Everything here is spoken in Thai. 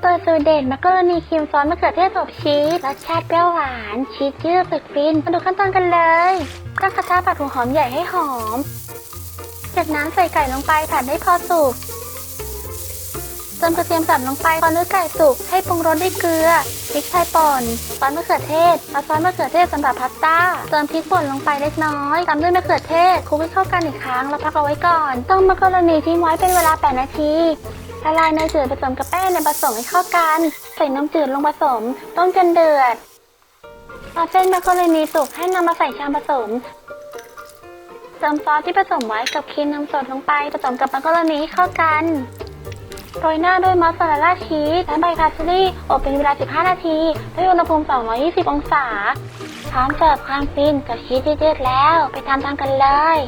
เปิดสูตรเด็ดมักกะโรนีครีมซอสมะเขือเทศอบชีสรสชาติเปรี้ยวหวาน ชีสยืดสึกฟินมาดูขั้นตอนกันเลยตั้งกระทะผัดหัวหอมใหญ่ให้หอมเก็บน้ำใส่ไก่ลงไปผัดให้พอสุกเติมกระเทียมสับลงไปพอเนื้อไก่สุกให้ปรุงรสด้วยเกลือ พริกไทยป่นซอสมะเขือเทศและซอสมะเขือเทศสำหรับพาสต้าเติมพริกป่นลงไปเล็กน้อยตามด้วยมะเขือเทศคลุกให้เข้ากันอีกครั้งแล้วพักเอาไว้ก่อนต้มมักรนีทิ้งไว้เป็นเวลา 8 นาทีละลายเนยจืดผสมกับแป้งในผสมให้เข้ากัน ใส่น้ำจืดลงผสม ต้มจนเดือดพอเส้นมักรนีสุกให้นำมาใส่ชามผสมเติมซอสที่ผสมไว้กับครีมนมสดลงไปผสมกับมักรนีให้เข้ากัน โรยหน้าด้วยมอสซาเรลล่าชีสและใบพาสลีย์อบเป็นเวลา 15 นาทีด้วยอุณหภูมิ 220 องศา พร้อมเสิร์ฟความฟินกับชีสยืดๆแล้ว ไปทำทานกันเลย